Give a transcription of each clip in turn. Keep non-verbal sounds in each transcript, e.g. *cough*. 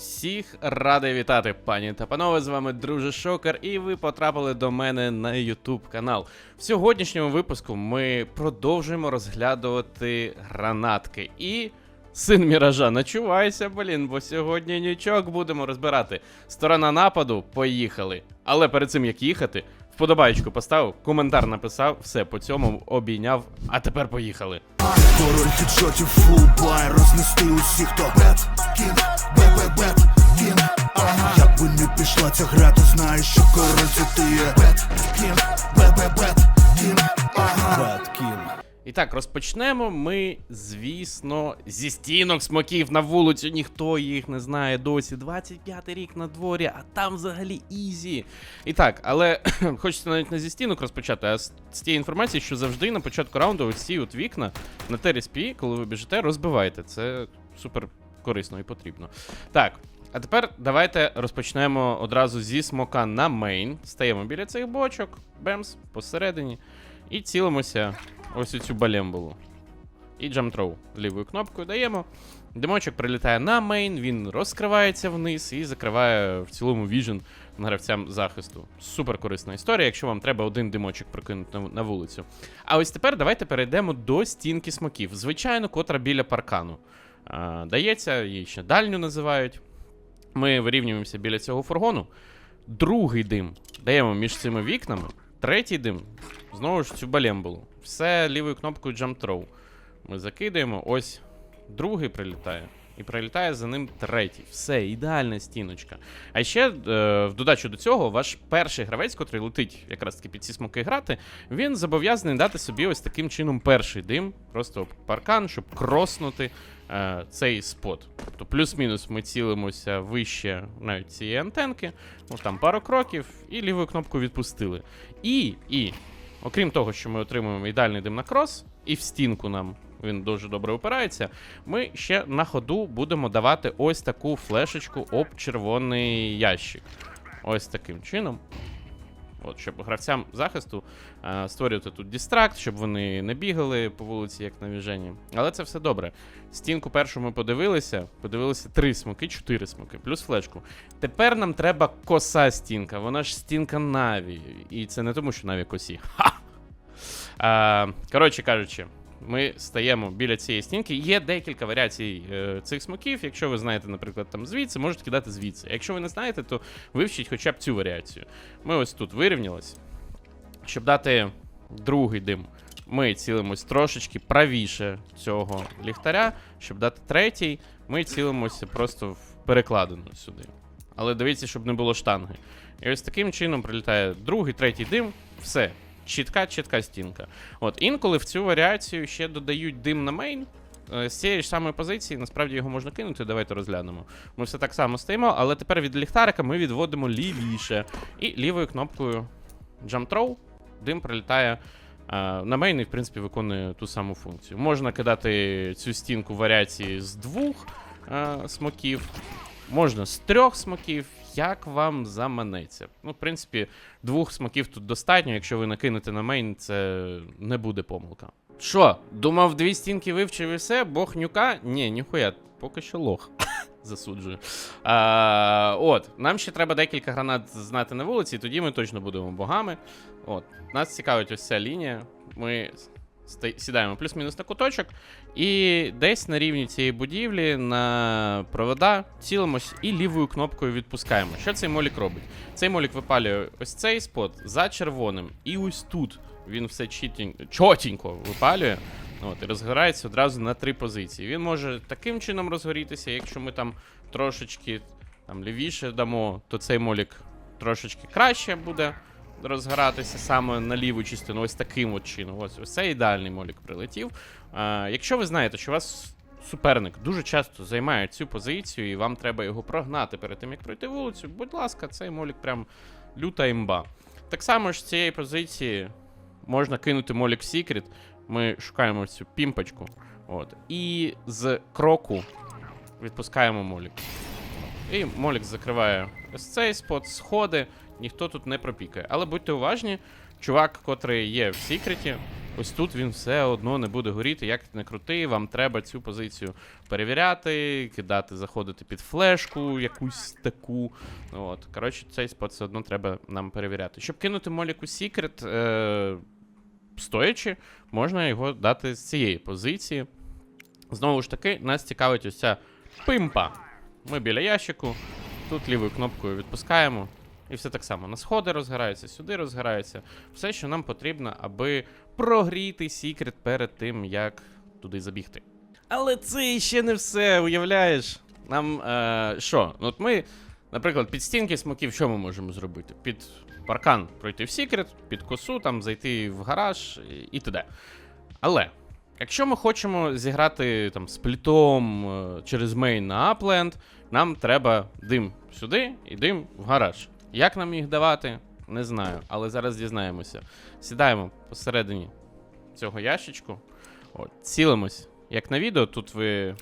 Всіх радий вітати, пані та панове. З вами друже Шокер, і ви потрапили до мене на YouTube канал. В сьогоднішньому випуску ми продовжуємо розглядувати гранатки. І син Міража, начувайся, блін, бо сьогодні нічок будемо розбирати. Сторона нападу, поїхали. Але перед цим як їхати, вподобайку поставив, коментар написав, все по цьому обійняв. А тепер поїхали. Король хедшотів фулбай рознести усіх, хто бет кінг, би не пішла ця гра, то знаєш, що король це ти є Бет кінг, бебе кінг, ага Бет кінг І так, розпочнемо ми, звісно, зі стінок смоків на вулицю. Ніхто їх не знає досі. 25-й рік на дворі, а там взагалі ізі. І так, але *clears throat* хочеться навіть не зі стінок розпочати, а з, тієї інформації, що завжди на початку раунду ці от вікна на TRSP, коли ви біжите, розбивайте. Це супер корисно і потрібно. Так. А тепер давайте розпочнемо одразу зі смока на мейн. Стаємо біля цих бочок, бемс, посередині. І цілимося ось у цю балембулу. І джамтроу лівою кнопкою даємо. Димочок прилітає на мейн, він розкривається вниз і закриває в цілому віжен гравцям захисту. Супер корисна історія, якщо вам треба один димочок прокинути на, вулицю. А ось тепер давайте перейдемо до стінки смоків. Звичайно, котра біля паркану. А, дається, її ще дальню називають. Ми вирівнюємося біля цього фургону. Другий дим даємо між цими вікнами. Третій дим знову ж цю балембулу. Все лівою кнопкою Jump Throw. Ми закидаємо, ось другий прилітає. І прилітає за ним третій. Все, ідеальна стіночка. А ще е, в додачу до цього, ваш перший гравець, котрий летить якраз таки під ці смоки грати, він зобов'язаний дати собі ось таким чином перший дим, просто паркан, щоб кроснути е, цей спот. Тобто плюс-мінус ми цілимося вище навіть цієї антенки, ну там пару кроків, і лівою кнопкою відпустили. І, і, окрім того, що ми отримуємо ідеальний дим і в стінку нам він дуже добре опирається, ми ще на ходу будемо давати ось таку флешечку об червоний ящик. Ось таким чином. От, щоб гравцям захисту е, створювати тут дистракт, щоб вони не бігали по вулиці, як на віжені. Але це все добре. Стінку першу ми подивилися, подивилися три смоки, чотири смоки, плюс флешку. Тепер нам треба коса стінка. Вона ж стінка Наві. І це не тому, що Наві косі. Ха! А, коротше кажучи, ми стаємо біля цієї стінки. Є декілька варіацій е, цих смоків. Якщо ви знаєте, наприклад, там звідси, можете кидати звідси. Якщо ви не знаєте, то вивчіть хоча б цю варіацію. Ми ось тут вирівнялись. Щоб дати другий дим, ми цілимось трошечки правіше цього ліхтаря. Щоб дати третій, ми цілимося просто в перекладину сюди. Але дивіться, щоб не було штанги. І ось таким чином прилітає другий, третій дим, все. Чітка, чітка стінка. От інколи в цю варіацію ще додають дим на мейн. Е, З цієї ж самої позиції, насправді його можна кинути, давайте розглянемо. Ми все так само стоїмо, але тепер від ліхтарика ми відводимо лівіше. І лівою кнопкою Jump Throw дим прилітає е, на мейн і, в принципі, виконує ту саму функцію. Можна кидати цю стінку в варіації з двох е, смоків, можна з трьох смоків, як вам заманеться. Ну, в принципі, двох смоків тут достатньо. Якщо ви накинете на мейн, це не буде помилка. Що, думав, дві стінки вивчив і все? Бог нюка? Ні, ніхуя, поки що лох. *laughs* Засуджую. А, от, нам ще треба декілька гранат знати на вулиці, і тоді ми точно будемо богами. От, нас цікавить ось ця лінія. Ми сідаємо плюс-мінус на куточок, і десь на рівні цієї будівлі на провода цілимось і лівою кнопкою відпускаємо. Що цей молік робить? Цей молік випалює ось цей спот за червоним, і ось тут він все чітінь- чотенько випалює. От, і розгорається одразу на три позиції. Він може таким чином розгорітися, якщо ми там трошечки там, лівіше дамо, то цей молік трошечки краще буде розгоратися саме на ліву частину, ось таким от чином. Ось, це ідеальний молік прилетів. А, якщо ви знаєте, що у вас суперник дуже часто займає цю позицію, і вам треба його прогнати перед тим, як пройти вулицю, будь ласка, цей молік прям люта імба. Так само ж з цієї позиції можна кинути молік в секрет. Ми шукаємо цю пімпочку. От. І з кроку відпускаємо молік. І молік закриває ось цей спот, сходи, ніхто тут не пропікає. Але будьте уважні, чувак, котрий є в секреті, ось тут він все одно не буде горіти, як не крути, вам треба цю позицію перевіряти, кидати, заходити під флешку якусь таку. От. Коротше, цей спот все одно треба нам перевіряти. Щоб кинути моліку секрет, е- стоячи, можна його дати з цієї позиції. Знову ж таки, нас цікавить ось ця пимпа. Ми біля ящику, тут лівою кнопкою відпускаємо. І все так само. На сходи розгорається, сюди розгорається. Все, що нам потрібно, аби прогріти секрет перед тим, як туди забігти. Але це ще не все, уявляєш? Нам е, що? Ну, От ми, наприклад, під стінки смоків, що ми можемо зробити? Під паркан пройти в секрет, під косу, там зайти в гараж і, і т.д. Але якщо ми хочемо зіграти там сплітом е, через мейн на апленд, нам треба дим сюди і дим в гараж. Як нам їх давати? Не знаю, але зараз дізнаємося. Сідаємо посередині цього ящичку. От, цілимось. Як на відео, тут ви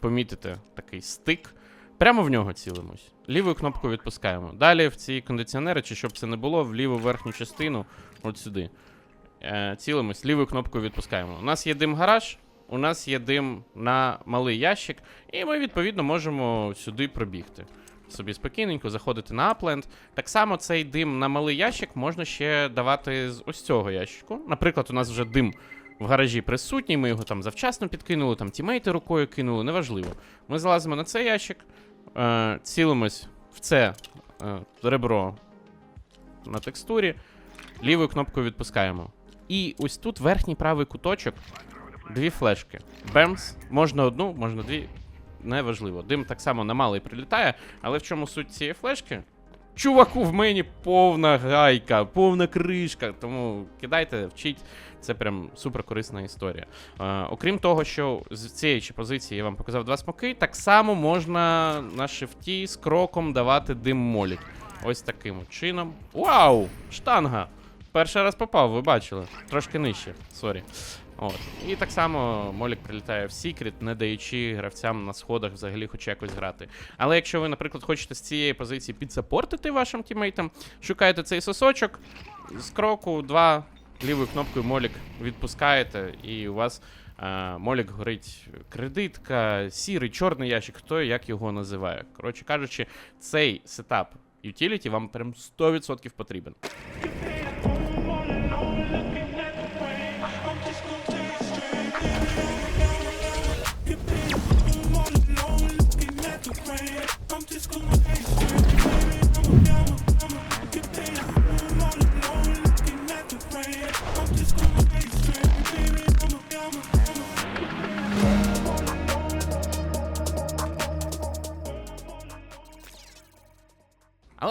помітите такий стик. Прямо в нього цілимось. Лівою кнопкою відпускаємо. Далі в ці кондиціонери, чи щоб це не було, в ліву верхню частину, от сюди. Е, цілимось, лівою кнопкою відпускаємо. У нас є дим гараж, у нас є дим на малий ящик, і ми, відповідно, можемо сюди пробігти. Собі спокійненько заходити на апленд. Так само цей дим на малий ящик можна ще давати з ось цього ящику. Наприклад, у нас вже дим в гаражі присутній, ми його там завчасно підкинули, там тімейти рукою кинули, неважливо. Ми залазимо на цей ящик, е, цілимось в це е, ребро на текстурі, лівою кнопкою відпускаємо. І ось тут верхній правий куточок, дві флешки. Бемс, можна одну, можна дві. Неважливо. Дим так само на малий прилітає, але в чому суть цієї флешки? Чуваку, в мені повна гайка, повна кришка. Тому кидайте, вчіть. Це прям супер корисна історія. Е, окрім того, що з цієї ще позиції я вам показав два смоки, так само можна на шифті з кроком давати дим молік. Ось таким чином. Вау! Штанга! Перший раз попав, ви бачили. Трошки нижче, сорі. От. І так само Молік прилітає в секрет, не даючи гравцям на сходах взагалі хоч якось грати. Але якщо ви, наприклад, хочете з цієї позиції підсапортити вашим тімейтам, шукаєте цей сосочок, з кроку два лівою кнопкою Молік відпускаєте, і у вас е, Молік горить кредитка, сірий, чорний ящик, хто як його називає. Коротше кажучи, цей сетап utility вам прям 100% потрібен.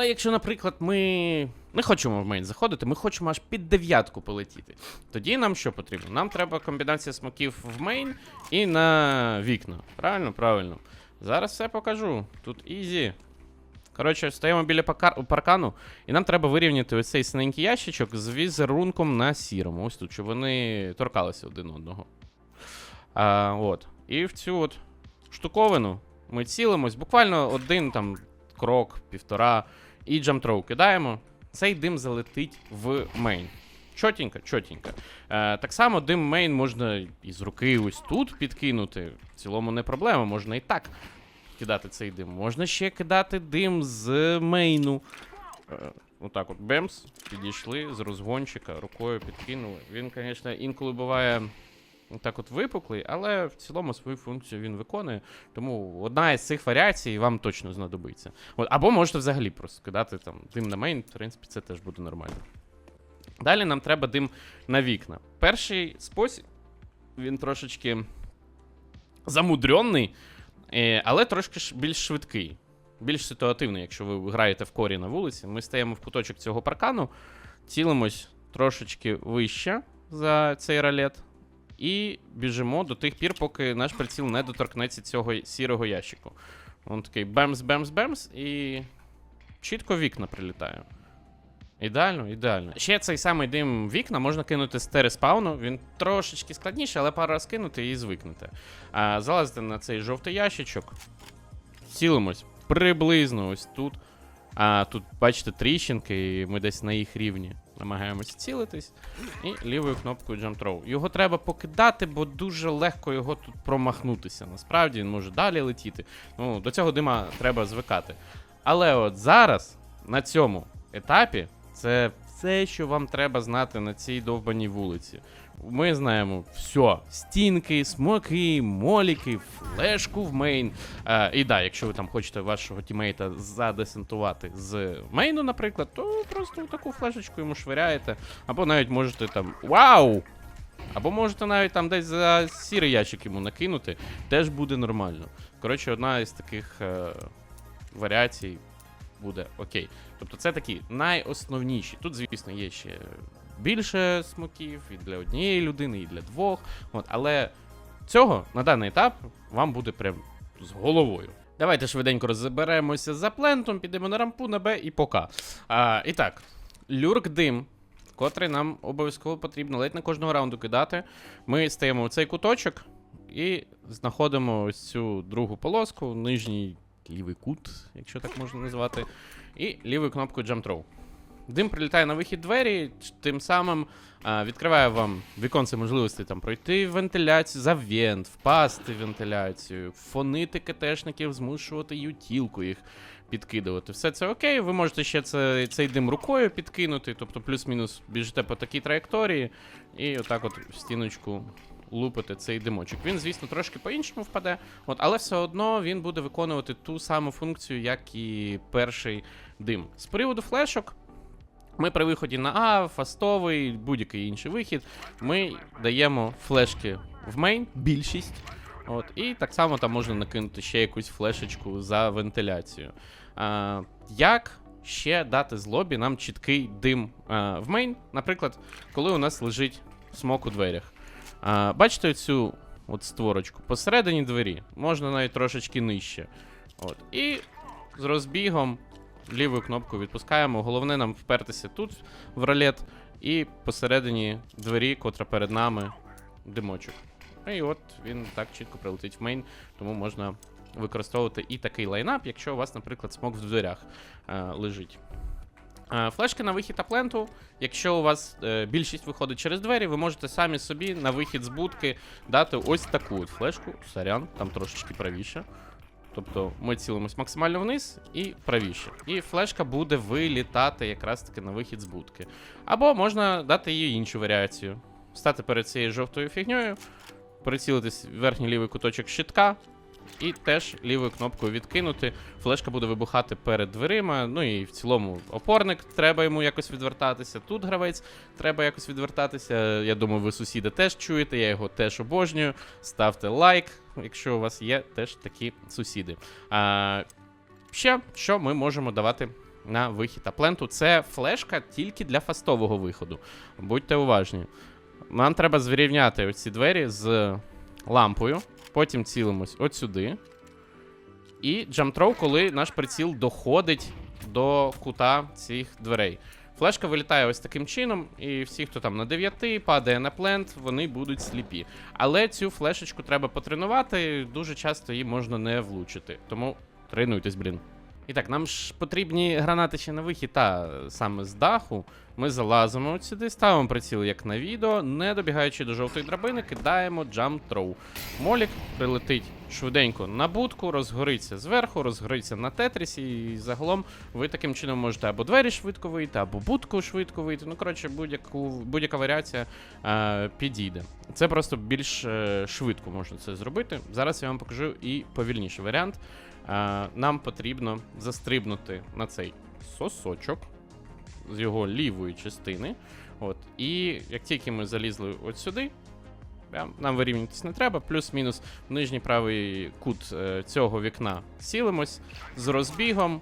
Але якщо, наприклад, ми не хочемо в мейн заходити, ми хочемо аж під дев'ятку полетіти. Тоді нам що потрібно? Нам треба комбінація смоків в мейн і на вікна. Правильно, правильно. Зараз все покажу. Тут ізі. Коротше, стоїмо біля паркану, і нам треба вирівняти ось цей синенький ящичок з візерунком на сірому. Ось тут, щоб вони торкалися один одного. А, от. І в цю от штуковину ми цілимось, буквально один там крок, півтора, і джамтроу кидаємо. Цей дим залетить в мейн. Чотенько, чотенько. Е, так само дим мейн можна із руки ось тут підкинути. В цілому не проблема, можна і так кидати цей дим. Можна ще кидати дим з мейну. Е, отак от бемс, підійшли з розгончика, рукою підкинули. Він, звісно, інколи буває так от випуклий, але в цілому свою функцію він виконує. Тому одна із цих варіацій вам точно знадобиться. От, або можете взагалі просто кидати там дим на мейн, в принципі, це теж буде нормально. Далі нам треба дим на вікна. Перший спосіб, він трошечки замудренний, е, але трошки більш швидкий, більш ситуативний, якщо ви граєте в корі на вулиці. Ми стаємо в куточок цього паркану, цілимось трошечки вище за цей ролет. І біжимо до тих пір, поки наш приціл не доторкнеться цього сірого ящику. Він такий бемс-бемс-бемс, і чітко вікна прилітає. Ідеально, ідеально. Ще цей самий дим вікна можна кинути з тереспауну. Він трошечки складніше, але пару раз кинути і звикнете. А, залазите на цей жовтий ящичок. Цілимось приблизно ось тут. А тут, бачите, тріщинки, і ми десь на їх рівні. намагаємося цілитись. І лівою кнопкою Jump Throw. Його треба покидати, бо дуже легко його тут промахнутися. Насправді він може далі летіти. Ну, до цього дима треба звикати. Але от зараз, на цьому етапі, це все, що вам треба знати на цій довбаній вулиці. Ми знаємо все: стінки, смоки, моліки, флешку в мейн. Е, і да, якщо ви там хочете вашого тімейта задесентувати з мейну, наприклад, то просто таку флешечку йому швиряєте. Або навіть можете там. Вау! Або можете навіть там десь за сірий ящик йому накинути, теж буде нормально. Коротше, одна із таких е, варіацій буде окей. Тобто це такі найосновніші. Тут, звісно, є ще більше смоків і для однієї людини, і для двох. От, але цього на даний етап вам буде прям з головою. Давайте швиденько розберемося за плентом, підемо на рампу, на Б і пока. А, і так, люрк дим, котрий нам обов'язково потрібно ледь на кожного раунду кидати. Ми стаємо в цей куточок і знаходимо ось цю другу полоску, нижній лівий кут, якщо так можна назвати, і лівою кнопкою Jump Throw. Дим прилітає на вихід двері, тим самим а, відкриває вам віконце можливості там пройти вентиляцію за вент, впасти вентиляцію, фонити КТшників, змушувати ютілку їх підкидувати. Все це окей. Ви можете ще це, цей дим рукою підкинути, тобто плюс-мінус біжите по такій траєкторії, і отак от в стіночку лупити цей димочок. Він, звісно, трошки по-іншому впаде, от, але все одно він буде виконувати ту саму функцію, як і перший дим. З приводу флешок. Ми при виході на А, фастовий, будь-який інший вихід. Ми даємо флешки в мейн, більшість. От, і так само там можна накинути ще якусь флешечку за вентиляцію. А, як ще дати з лобі нам чіткий дим а, в мейн? Наприклад, коли у нас лежить смок у дверях. А, бачите цю от створочку? Посередині двері, можна навіть трошечки нижче. От, і з розбігом лівою кнопкою відпускаємо. Головне нам впертися тут в ролет і посередині двері, котра перед нами, димочок. І от він так чітко прилетить в мейн, тому можна використовувати і такий лайнап, якщо у вас, наприклад, смок в дверях е, лежить. Е, Флешки на вихід апленту. Якщо у вас е, більшість виходить через двері, ви можете самі собі на вихід з будки дати ось таку от флешку. Сорян, там трошечки правіше. Тобто ми цілимось максимально вниз і правіше. І флешка буде вилітати якраз таки на вихід з будки. Або можна дати їй іншу варіацію. Стати перед цією жовтою фігньою, прицілитись в верхній лівий куточок щитка. І теж лівою кнопкою відкинути. Флешка буде вибухати перед дверима. Ну і в цілому опорник треба йому якось відвертатися. Тут гравець треба якось відвертатися. Я думаю, ви сусіди теж чуєте, я його теж обожнюю. Ставте лайк, якщо у вас є теж такі сусіди. А, ще що ми можемо давати на вихід апленту? Це флешка тільки для фастового виходу. Будьте уважні. Нам треба зрівняти оці двері з лампою. Потім цілимось от сюди. І джамтроу, коли наш приціл доходить до кута цих дверей. Флешка вилітає ось таким чином, і всі, хто там на 9 падає на плент, вони будуть сліпі. Але цю флешечку треба потренувати, дуже часто її можна не влучити. Тому тренуйтесь, блін. І так, нам ж потрібні гранати ще на вихід, та саме з даху. Ми залазимо сюди, ставимо приціл як на відео, не добігаючи до жовтої драбини, кидаємо jump throw. Молік прилетить швиденько на будку, розгориться зверху, розгориться на тетрісі, і загалом ви таким чином можете або двері швидко вийти, або будку швидко вийти. Ну, коротше, будь-яка варіація е, підійде. Це просто більш е, швидко можна це зробити. Зараз я вам покажу і повільніший варіант. Е, нам потрібно застрибнути на цей сосочок з його лівої частини. От. І як тільки ми залізли от сюди, нам вирівнюватись не треба, плюс-мінус в нижній правий кут е, цього вікна цілимось з розбігом.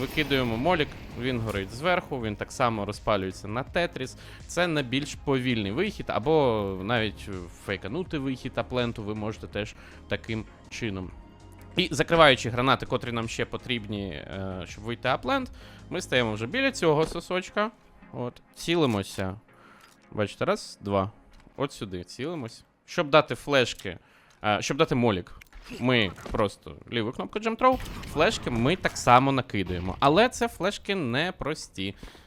Викидуємо молік, він горить зверху, він так само розпалюється на тетріс. Це на більш повільний вихід, або навіть фейканути вихід апленту ви можете теж таким чином. І закриваючи гранати, котрі нам ще потрібні, е, щоб вийти аплент, ми стаємо вже біля цього сосочка. От, цілимося. Бачите, раз, два. От сюди цілимось. Щоб дати флешки, е, щоб дати молік, ми просто ліву кнопку Throw, флешки ми так само накидуємо. Але це флешки не прості. Е,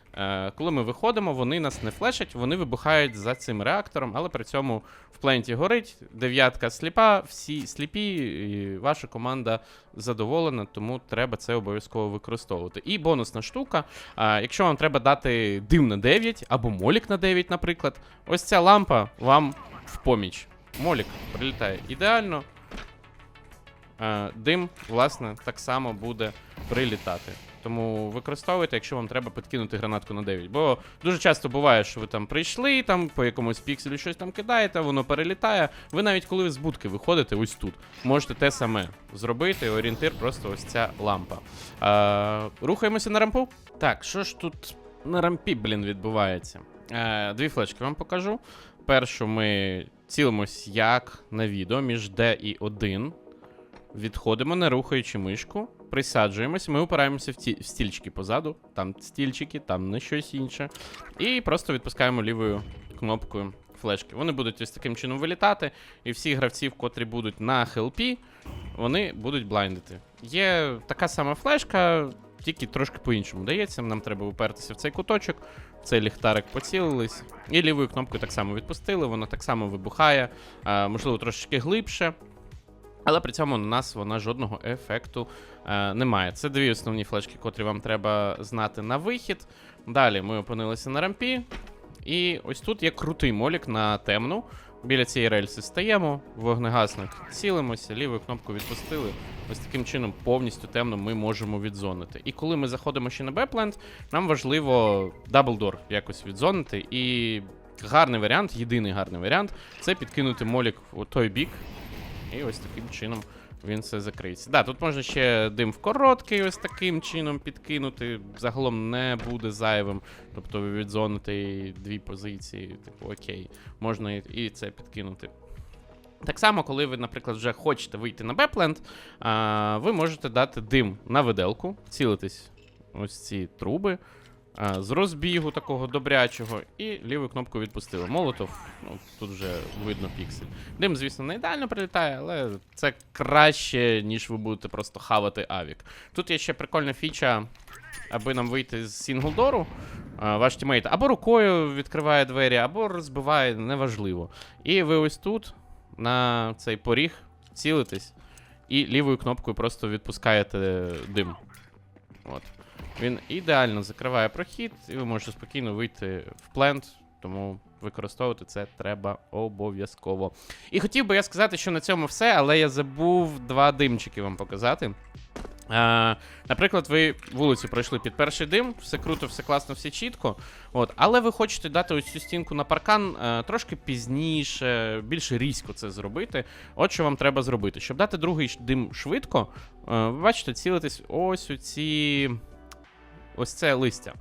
коли ми виходимо, вони нас не флешать, вони вибухають за цим реактором, але при цьому в пленті горить, дев'ятка сліпа, всі сліпі, і ваша команда задоволена, тому треба це обов'язково використовувати. І бонусна штука. Якщо вам треба дати дим на 9 або молік на 9, наприклад, ось ця лампа вам в поміч. Молік прилітає ідеально. Дим, власне, так само буде прилітати. Тому використовуйте, якщо вам треба підкинути гранатку на 9. Бо дуже часто буває, що ви там прийшли, там по якомусь пікселю щось там кидаєте, воно перелітає. Ви навіть коли з будки виходите, ось тут, можете те саме зробити. Орієнтир просто ось ця лампа. А, рухаємося на рампу. Так, що ж тут на рампі, блін, відбувається? Е, дві флешки вам покажу. Першу ми цілимось як на відео між D і 1. Відходимо, не рухаючи мишку, присаджуємось, ми опираємося в, ті, в стільчики позаду, там стільчики, там не щось інше. І просто відпускаємо лівою кнопкою флешки. Вони будуть ось таким чином вилітати, і всі гравці, котрі будуть на хелпі, вони будуть блайндити. Є така сама флешка, тільки трошки по-іншому дається. Нам треба упертися в цей куточок, в цей ліхтарик поцілились. І лівою кнопкою так само відпустили, воно так само вибухає, можливо, трошечки глибше. Але при цьому на нас вона жодного ефекту е, не має. Це дві основні флешки, котрі вам треба знати на вихід. Далі ми опинилися на рампі. І ось тут є крутий молік на темну. Біля цієї рельси стаємо, вогнегасник цілимося, лівою кнопкою відпустили. Ось таким чином повністю темно ми можемо відзонити. І коли ми заходимо ще на бепленд, нам важливо даблдор якось відзонити. І гарний варіант, єдиний гарний варіант це підкинути молік у той бік, і ось таким чином він все закриється. Да, тут можна ще дим в короткий, ось таким чином підкинути. Загалом не буде зайвим. Тобто і дві позиції, типу, окей, можна і це підкинути. Так само, коли ви, наприклад, вже хочете вийти на бепленд, ви можете дати дим на виделку, цілитись ось ці труби. А, З розбігу такого добрячого, і лівою кнопкою відпустили. Молотов, ну тут вже видно піксель. Дим, звісно, не ідеально прилітає, але це краще, ніж ви будете просто хавати авік. Тут є ще прикольна фіча, аби нам вийти з сінглдору. Ваш тімейт або рукою відкриває двері, або розбиває, неважливо. І ви ось тут, на цей поріг, цілитесь, і лівою кнопкою просто відпускаєте дим. От. Він ідеально закриває прохід, і ви можете спокійно вийти в плент, тому використовувати це треба обов'язково. І хотів би я сказати, що на цьому все, але я забув два димчики вам показати. А, наприклад, ви вулицю пройшли під перший дим, все круто, все класно, все чітко. От, але ви хочете дати ось цю стінку на паркан е, трошки пізніше, більш різко це зробити. От що вам треба зробити. Щоб дати другий дим швидко, е, ви бачите, цілитесь ось у ці. Ось це листя.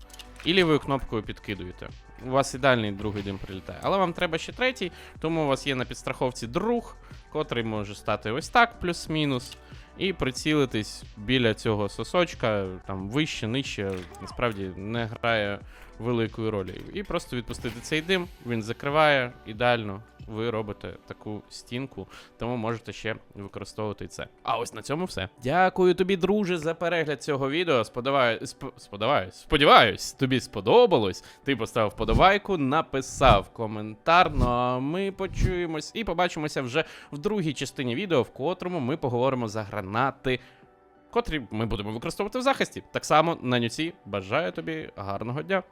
І лівою кнопкою підкидуєте. У вас ідеальний другий дим прилітає. Але вам треба ще третій, тому у вас є на підстраховці друг, котрий може стати ось так, плюс-мінус. І прицілитись біля цього сосочка, там вище, нижче, насправді не грає великої ролі. І просто відпустити цей дим, він закриває ідеально. Ви робите таку стінку, тому можете ще використовувати це. А ось на цьому все. Дякую тобі, друже, за перегляд цього відео. Сподіваюсь, сп... сподіваюсь, сподіваюсь, тобі сподобалось. Ти поставив вподобайку, написав коментар. Ну а ми почуємось і побачимося вже в другій частині відео, в котрому ми поговоримо за гранати. Котрі ми будемо використовувати в захисті. Так само на нюці бажаю тобі гарного дня.